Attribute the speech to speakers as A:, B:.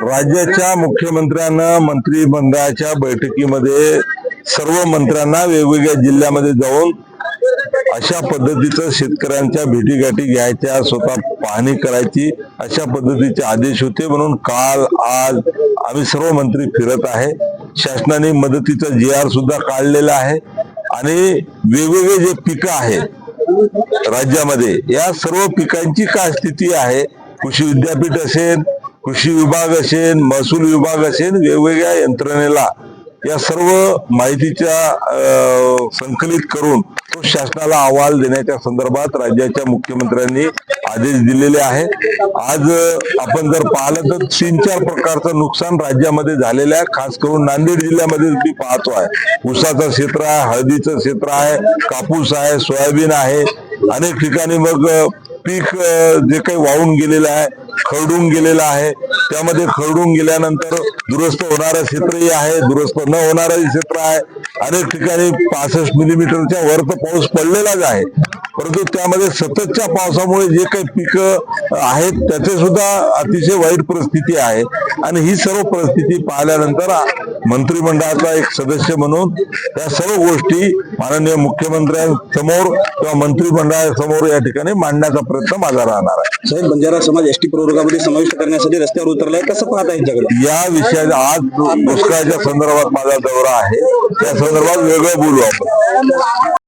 A: राज्याच्या मुख्यमंत्र्यांना मंत्रिमंडळाच्या बैठकीमध्ये सर्व मंत्र्यांना वेगवेगळ्या जिल्ह्यामध्ये जाऊन अशा पद्धतीचं शेतकऱ्यांच्या भेटीगाठी घ्यायच्या स्वतः पाहणी करायची अशा पद्धतीचे आदेश होते म्हणून काल आज आम्ही सर्व मंत्री फिरत आहे. शासनाने मदतीचा जी आर सुद्धा काढलेला आहे. आणि वेगवेगळे जे पिकं आहेत राज्यामध्ये या सर्व पिकांची काय स्थिती आहे? कृषी विद्यापीठ असेल कृषी विभाग असेल महसूल विभाग असेल वेगवेगळ्या यंत्रणेला या सर्व माहितीच्या संकलित करून तो शासनाला अहवाल देण्याच्या संदर्भात राज्याच्या मुख्यमंत्र्यांनी आदेश दिलेले आहे आज आपण जर पाहिलं तर तीन चार प्रकारचं नुकसान राज्यामध्ये झालेलं आहे. खास करून नांदेड जिल्ह्यामध्ये मी पाहतो आहे. ऊसाचं क्षेत्र आहे हळदीचं क्षेत्र आहे कापूस आहे सोयाबीन आहे. अनेक ठिकाणी मग पीक जे काही वाहून गेलेलं आहे खरडून गेलेला आहे. त्यामध्ये खरडून गेल्यानंतर दुरुस्त होणारं क्षेत्रही आहे. दुरुस्त न होणारंही क्षेत्र आहे. अनेक ठिकाणी पासष्ट मिलीमीटरच्या वरचा पाऊस पडलेलाच आहे. परंतु त्यामध्ये सततच्या पावसामुळे जे काही पिकं आहेत त्याचे सुद्धा अतिशय वाईट परिस्थिती आहे. आणि ही सर्व परिस्थिती पाहिल्यानंतर मंत्रिमंडळाचा एक सदस्य म्हणून या सर्व गोष्टी माननीय मुख्यमंत्र्यांसमोर किंवा मंत्रिमंडळासमोर या ठिकाणी मांडण्याचा प्रयत्न माझा राहणार आहे.
B: साहेब बंजारा समाज एसटी प्रवर्गामध्ये समाविष्ट करण्यासाठी रस्त्यावर उतरलाय. कसं पाहता यांच्याकडे?
A: या विषयाचा आज दुष्काळाच्या संदर्भात माझा दौरा आहे. त्या संदर्भात वेगळं बोलू आपण.